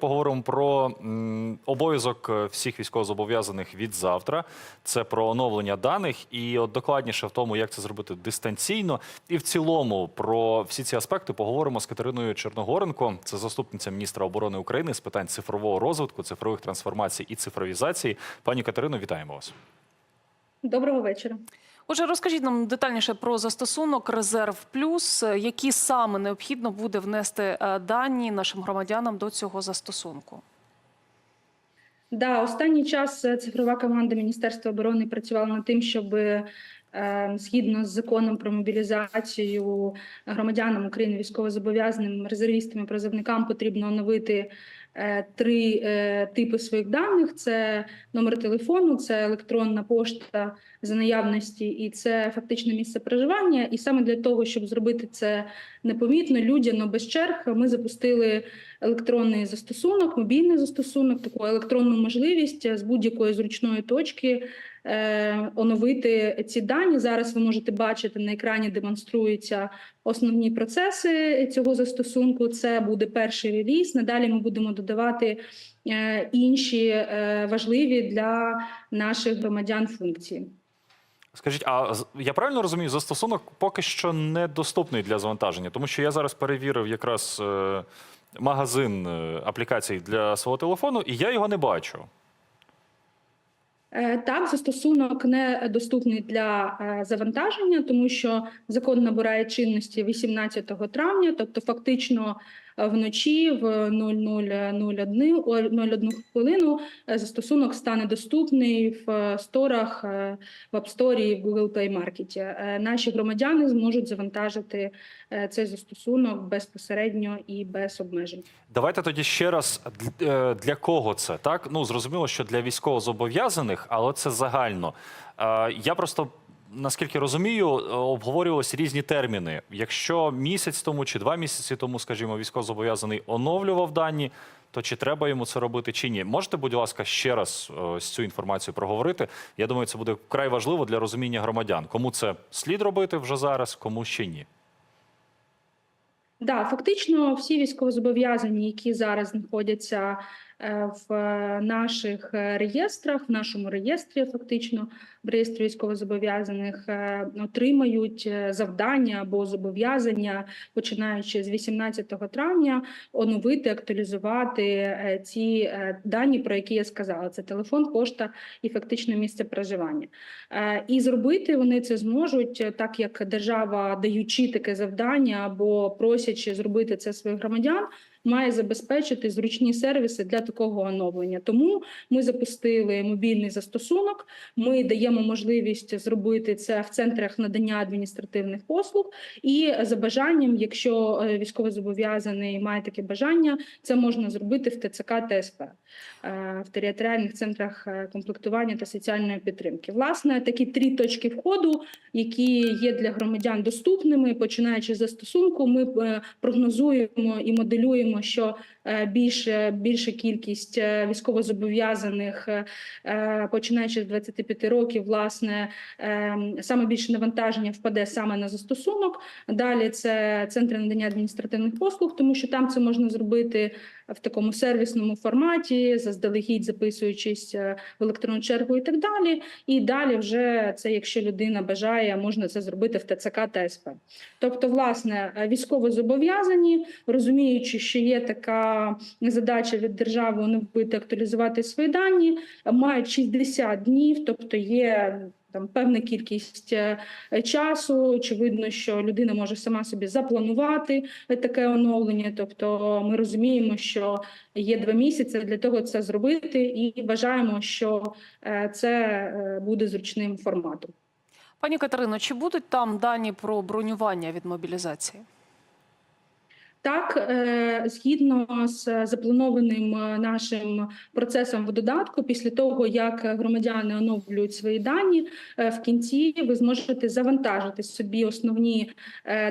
Поговоримо про обов'язок е, всіх військовозобов'язаних від завтра. Це про оновлення даних і от докладніше в тому, як це зробити дистанційно. І в цілому про всі ці аспекти поговоримо з Катериною Черногоренко. Це заступниця міністра оборони України з питань цифрового розвитку, цифрових трансформацій і цифровізації. Пані Катерино, вітаємо вас. Доброго вечора. Отже, розкажіть нам детальніше про застосунок Резерв Плюс, які саме необхідно буде внести е, дані нашим громадянам до цього застосунку. Да, останній час е, цифрова команда Міністерства оборони працювала над тим, щоб е, згідно з законом про мобілізацію громадянам України військовозобов'язаним резервістам і призовникам потрібно оновити е, три е, типи своїх даних: це номер телефону, це електронна пошта за наявності, і це фактичне місце проживання. І саме для того, щоб зробити це непомітно, людяно без черг, ми запустили електронний застосунок, мобільний застосунок, таку електронну можливість з будь-якої зручної точки е, оновити ці дані. Зараз ви можете бачити на екрані, демонструються основні процеси цього застосунку. Це буде перший реліз. Надалі ми будемо додавати е, інші е, важливі для наших громадян функції. Скажіть, а я правильно розумію, застосунок поки що недоступний для завантаження, тому що я зараз перевірив якраз е, магазин е, аплікацій для свого телефону, і я його не бачу. Е, Так, застосунок не доступний для е, завантаження, тому що закон набирає чинності 18 травня, тобто фактично вночі в 00.01 о, 01 хвилину е, застосунок стане доступний в е, сторах, е, в App Store і в Google Play Market. Наші громадяни зможуть завантажити цей застосунок безпосередньо і без обмежень. Давайте тоді ще раз для кого це так? Ну зрозуміло, що для військовозобов'язаних, але це загально. Я просто наскільки розумію, обговорювалися різні терміни. Якщо місяць тому чи два місяці тому, скажімо, військовозобов'язаний оновлював дані, то чи треба йому це робити, чи ні? Можете, будь ласка, ще раз е, ось цю інформацію проговорити? Я думаю, це буде вкрай важливо для розуміння громадян. Кому це слід робити вже зараз, кому ще ні. Да, фактично всі військовозобов'язані, які зараз знаходяться в е, наших е, реєстрах, в нашому реєстрі, фактично в реєстрі військовозобов'язаних, е, отримають е, завдання або зобов'язання, починаючи з 18 травня, оновити, актуалізувати е, ці е, дані, про які я сказала: це телефон, пошта і фактично місце проживання. Е, І зробити вони це зможуть, е, так як держава, даючи таке завдання або просячи зробити це своїх громадян, має забезпечити зручні сервіси для такого оновлення. Тому ми запустили мобільний застосунок. Ми даємо можливість зробити це в центрах надання адміністративних послуг. І за бажанням, якщо е, військовозобов'язаний має таке бажання, це можна зробити в ТЦК ТСП е, в територіальних центрах е, комплектування та соціальної підтримки. Власне, такі три точки входу, які є для громадян доступними, починаючи з застосунку, ми прогнозуємо і моделюємо, що е, більше більша кількість е, військовозобов'язаних, е, починаючи з 25 років, власне, саме більше навантаження впаде саме на застосунок. Далі це центри надання адміністративних послуг, тому що там це можна зробити в такому сервісному форматі, заздалегідь записуючись е, в електронну чергу і так далі. І далі вже це, якщо людина бажає, можна це зробити в ТЦК та СП. Тобто, власне, е, військово зобов'язані, розуміючи, що є така задача від держави оновити, актуалізувати свої дані, мають 60 днів, тобто є. Там певна кількість е, часу. Очевидно, що людина може сама собі запланувати таке оновлення. Тобто, ми розуміємо, що є два місяці для того це зробити, і вважаємо, що е, це е, буде зручним форматом. Пані Катерино, чи будуть там дані про бронювання від мобілізації? Так, е, згідно з запланованим е, нашим процесом в додатку, після того як громадяни оновлюють свої дані, е, в кінці ви зможете завантажити собі основні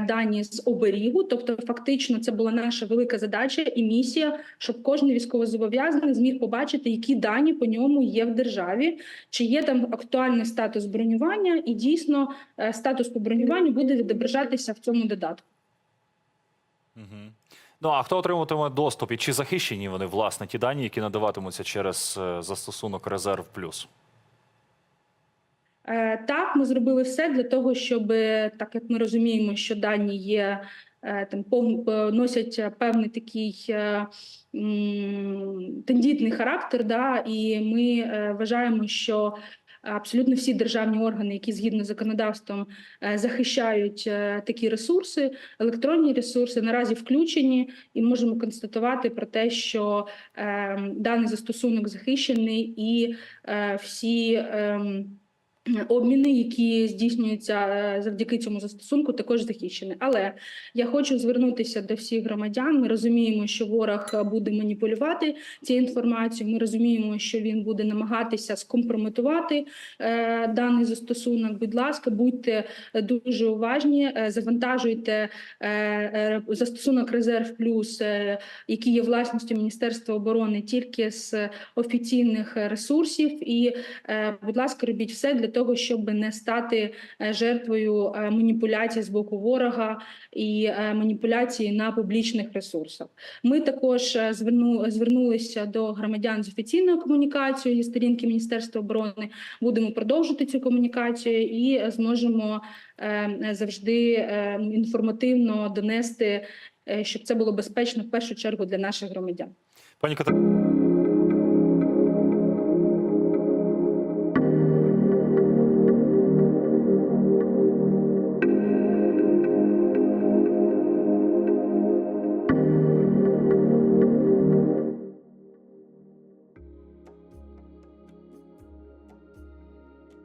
дані з оберігу. Тобто, фактично, це була наша велика задача і місія, щоб кожен військовозобов'язаний зміг побачити, які дані по ньому є в державі, чи є там актуальний статус бронювання, і дійсно статус по бронюванню буде відображатися в цьому додатку. Угу. Ну а хто отримуватиме доступ і чи захищені вони власне ті дані, які надаватимуться через е, застосунок Резерв Плюс? Е, Так, ми зробили все для того, щоб так як ми розуміємо, що дані є е, там е, носять певний такий е, тендітний характер, да, і ми е, вважаємо, що абсолютно всі державні органи, які згідно з законодавством е, захищають е, такі ресурси, електронні ресурси, наразі включені, і можемо констатувати про те, що е, даний застосунок захищений і е, всі. Обміни, які здійснюються е, завдяки цьому застосунку, також захищені. Але я хочу звернутися до всіх громадян. Ми розуміємо, що ворог е, буде маніпулювати цією інформацією. Ми розуміємо, що він буде намагатися скомпрометувати е, даний застосунок. Будь ласка, будьте е, дуже уважні, е, завантажуйте е, е, застосунок Резерв Плюс, е, який є власністю Міністерства оборони, тільки з офіційних ресурсів. І, е, будь ласка, робіть все для того, щоб не стати е, жертвою е, маніпуляцій з боку ворога і е, маніпуляції на публічних ресурсах. Ми також зверну, звернулися до громадян з офіційною комунікацією зі сторінки Міністерства оборони. Будемо продовжити цю комунікацію і зможемо завжди інформативно донести, щоб це було безпечно в першу чергу для наших громадян. Пані Катерино,